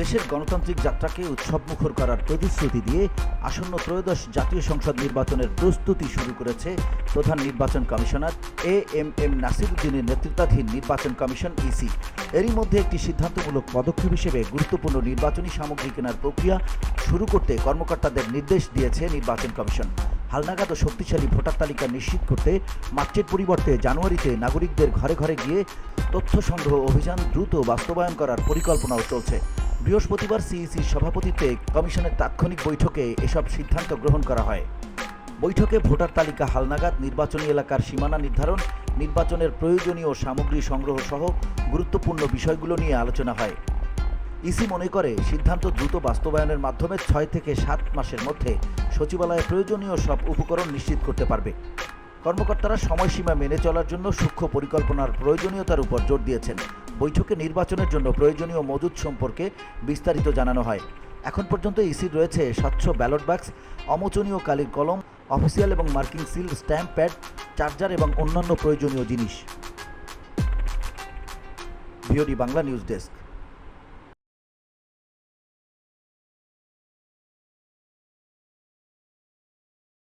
দেশের গণতান্ত্রিক যাত্রাকে উৎসবমুখর করার প্রতিশ্রুতি দিয়ে আসন্ন ত্রয়োদশ জাতীয় সংসদ নির্বাচনের প্রস্তুতি শুরু করেছে প্রধান নির্বাচন কমিশনার এ এম এম নাসিরুদ্দিনের নেতৃত্বাধীন নির্বাচন কমিশন ইসি এরই মধ্যে একটি সিদ্ধান্তমূলক পদক্ষেপ হিসেবে গুরুত্বপূর্ণ নির্বাচনী সামগ্রী কেনার প্রক্রিয়া শুরু করতে কর্মকর্তাদের নির্দেশ দিয়েছে নির্বাচন কমিশন। হালনাগাদ ও শক্তিশালী ভোটার তালিকা নিশ্চিত করতে মার্চের পরিবর্তে জানুয়ারিতে নাগরিকদের ঘরে ঘরে গিয়ে তথ্য সংগ্রহ অভিযান দ্রুত বাস্তবায়ন করার পরিকল্পনাও চলছে। বৃহস্পতিবার সিইসির সভাপতিত্বে কমিশনের তাৎক্ষণিক বৈঠকে এসব সিদ্ধান্ত গ্রহণ করা হয়। বৈঠকে ভোটার তালিকা হালনাগাদ, নির্বাচনী এলাকার সীমানা নির্ধারণ, নির্বাচনের প্রয়োজনীয় সামগ্রী সংগ্রহ সহ গুরুত্বপূর্ণ বিষয়গুলো নিয়ে আলোচনা হয়। ইসি মনে করে, সিদ্ধান্ত দ্রুত বাস্তবায়নের মাধ্যমে ছয় থেকে সাত মাসের মধ্যে সচিবালয়ে প্রয়োজনীয় সব উপকরণ নিশ্চিত করতে পারবে। কর্মকর্তারা সময়সীমা মেনে চলার জন্য সূক্ষ্ম পরিকল্পনার প্রয়োজনীয়তার উপর জোর দিয়েছেন। বৈঠকে নির্বাচনের জন্য প্রয়োজনীয় মজুদ সম্পর্কে বিস্তারিত জানানো হয়। এখন পর্যন্ত ইসির রয়েছে স্বচ্ছ ব্যালট বাক্স, অমোচনীয় কালির কলম, অফিসিয়াল এবং marking seal, stamp pad, charger এবং অন্যান্য প্রয়োজনীয় জিনিস। VOD Bangla news desk.